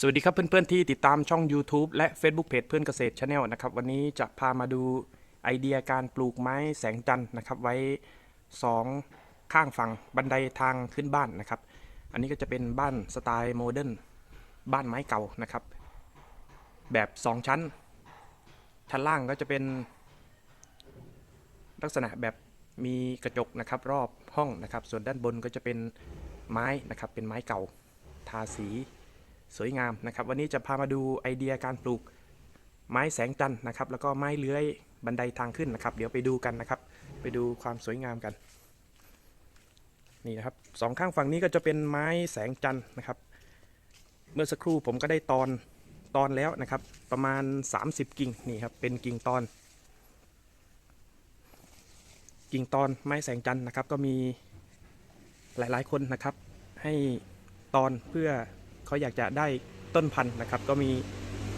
สวัสดีครับเพื่อนๆที่ติดตามช่อง YouTube และ Facebook Page เพื่อนเกษตร Channel นะครับวันนี้จะพามาดูไอเดียการปลูกไม้แสงจันทร์นะครับไว้ 2 ข้างฝั่งบันไดทางขึ้นบ้านนะครับ อันนี้ก็จะเป็นบ้านสไตล์โมเดิร์นบ้านไม้เก่านะครับ แบบ 2 ชั้น ชั้นล่างก็จะเป็น ลักษณะแบบมีกระจกนะครับรอบห้องนะครับ ส่วนด้านบนก็จะเป็นไม้นะครับเป็นไม้เก่าทาสี สวยงามนะครับ วันนี้จะพามาดูไอเดียการปลูกไม้แสงจันทร์นะครับ แล้วก็ไม้เลื้อยบันไดทางขึ้นนะครับ เดี๋ยวไปดูกันนะครับ ไปดูความสวยงามกัน นี่นะครับสองข้างฝั่งนี้ก็จะเป็นไม้แสงจันทร์นะครับ เมื่อสักครู่ผมก็ได้ตอนตอนแล้วนะครับ ประมาณ 30 กิ่งนี่ครับเป็นกิ่งตอน กิ่งตอนไม้แสงจันทร์นะครับก็มีหลายๆคนนะครับ ให้ตอนเพื่อ เขาอยากจะได้ต้นพันธุ์นะครับ ก็มี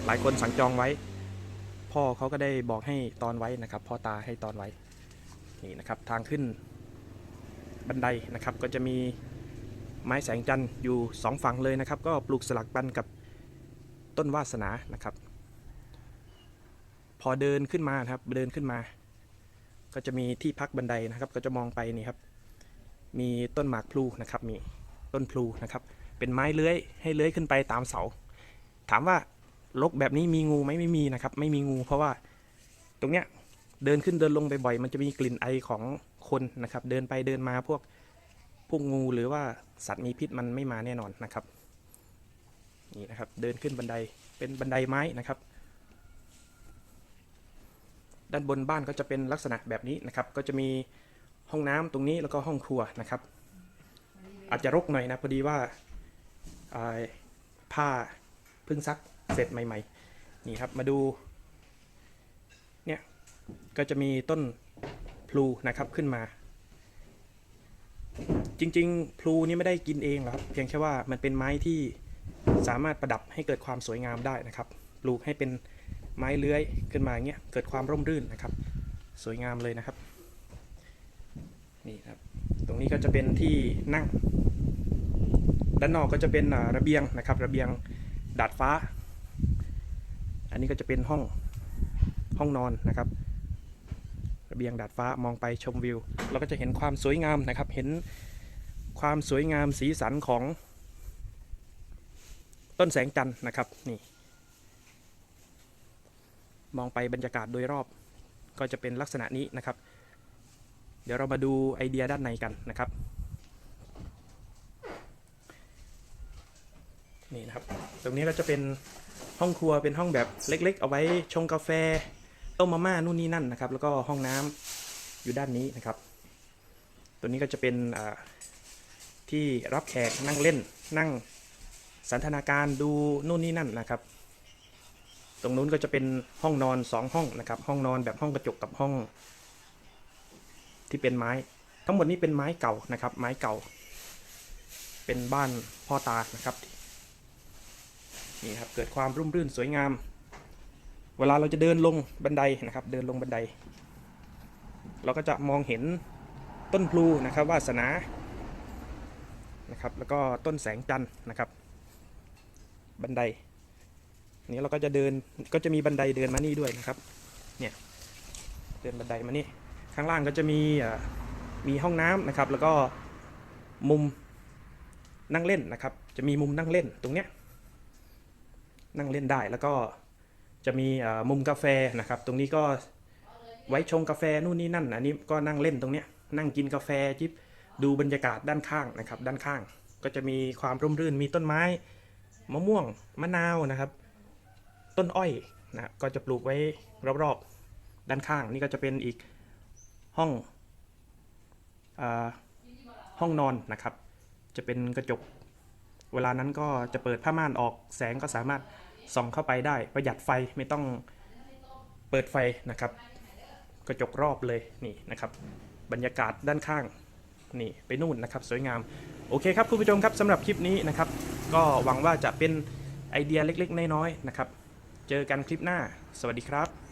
หลายคนสั่งจองไว้ พ่อเขาก็ได้บอกให้ตอนไว้นะครับ พ่อตาให้ตอนไว้นี่นะครับทางขึ้นบันไดนะครับ ก็จะมีไม้แสงจันทร์อยู่สองฝั่งเลยนะครับ ก็ปลูกสลักปันกับต้นวาสนานะครับ พอเดินขึ้นมานะครับเดินขึ้นมา ก็จะมีที่พักบันไดนะครับ ก็จะมองไปนี่ครับ มีต้นหมากพลูนะครับ มีต้นพลูนะครับ เป็นไม้เลื้อยให้เลื้อยขึ้นไปตามเสา ถามว่าลกแบบนี้มีงูไหมไม่มีนะครับ ไม่มีงูเพราะว่าตรงเนี้ยเดินขึ้นเดินลงบ่อยๆมันจะมีกลิ่นไอของคนนะครับ เดินไปเดินมาพวกพวกงูหรือว่าสัตว์มีพิษมันไม่มาแน่นอนนะครับนี่นะครับเดินขึ้นบันไดเป็นบันไดไม้นะครับ ด้านบนบ้านก็จะเป็นลักษณะแบบนี้นะครับ ก็จะมีห้องน้ำตรงนี้แล้วก็ห้องครัวนะครับ อาจจะรกหน่อยนะพอดีว่า ผ้าเพิ่งซักเสร็จใหม่ๆ นี่ครับมาดู เนี่ยก็จะมีต้นพลูนะครับขึ้นมา จริงๆพลูนี่ไม่ได้กินเองหรอกครับ เพียงแค่ว่ามันเป็นไม้ที่สามารถประดับให้เกิดความสวยงามได้นะครับปลูกให้เป็นไม้เลื้อยขึ้นมาเงี้ยเกิดความร่มรื่นนะครับ สวยงามเลยนะครับนี่ครับ ตรงนี้ก็จะเป็นที่นั่ง ด้านนอกก็จะเป็นระเบียงนะครับ ระเบียงดาดฟ้า อันนี้ก็จะเป็นห้องห้องนอนนะครับ ระเบียงดาดฟ้ามองไปชมวิว เราก็จะเห็นความสวยงามนะครับ เห็นความสวยงามสีสันของต้นแสงจันทร์นะครับนี่มองไปบรรยากาศโดยรอบก็จะเป็นลักษณะนี้นะครับ เดี๋ยวเรามาดูไอเดียด้านในกันนะครับ นี่นะครับ ตรงนี้ก็จะเป็นห้องครัวเป็นห้องแบบเล็ก ๆ เอาไว้ชงกาแฟต้มมาม่านู่นนี่นั่นนะครับ แล้วก็ห้องน้ำอยู่ด้านนี้นะครับ ตัวนี้ก็จะเป็นที่รับแขกนั่งเล่นนั่งสันทนาการดูนู่นนี่นั่นนะครับ ตรงนู้นก็จะเป็นห้องนอนสองห้องนะครับ ห้องนอนแบบห้องกระจกกับห้อง ที่เป็นไม้ ทั้งหมดนี้เป็นไม้เก่านะครับ ไม้เก่า เป็นบ้านพ่อตานะครับ นี่ครับเกิดความร่มรื่นสวยงาม เวลาเราจะเดินลงบันไดนะครับ เดินลงบันได เราก็จะมองเห็นต้นพลูนะครับวาสนานะครับ แล้วก็ต้นแสงจันทร์นะครับ บันไดนี้เราก็จะเดินก็จะมีบันไดเดินมานี่ด้วยนะครับ เนี่ยเดินบันไดมานี่ข้างล่างก็จะมีมีห้องน้ำนะครับ แล้วก็มุมนั่งเล่นนะครับ จะมีมุมนั่งเล่นตรงเนี้ย นั่งเล่นได้ แล้วก็จะมีมุมกาแฟนะครับ ตรงนี้ก็ไว้ชงกาแฟนู่นนี่นั่น อันนี้ก็นั่งเล่นตรงเนี้ยนั่งกินกาแฟจิบดูบรรยากาศด้านข้างนะครับ ด้านข้าง ก็จะมีความร่มรื่นมีต้นไม้มะม่วงมะนาวนะครับ ต้นอ้อยนะก็จะปลูกไว้รอบๆด้านข้าง นี่ก็จะเป็นอีกห้องอห้องนอนนะครับ จะเป็นกระจก เวลานั้นก็จะเปิดผ้าม่านออกแสงก็สามารถ ส่องเข้าไปได้ประหยัดไฟไม่ต้องเปิดไฟนะครับ กระจกรอบเลยนี่นะครับ บรรยากาศด้านข้างนี่ไปนู่นนะครับ สวยงาม โอเคครับคุณผู้ชมครับสำหรับคลิปนี้นะครับ ก็หวังว่าจะเป็นไอเดียเล็กๆ น้อยๆนะครับ เจอกันคลิปหน้า สวัสดีครับ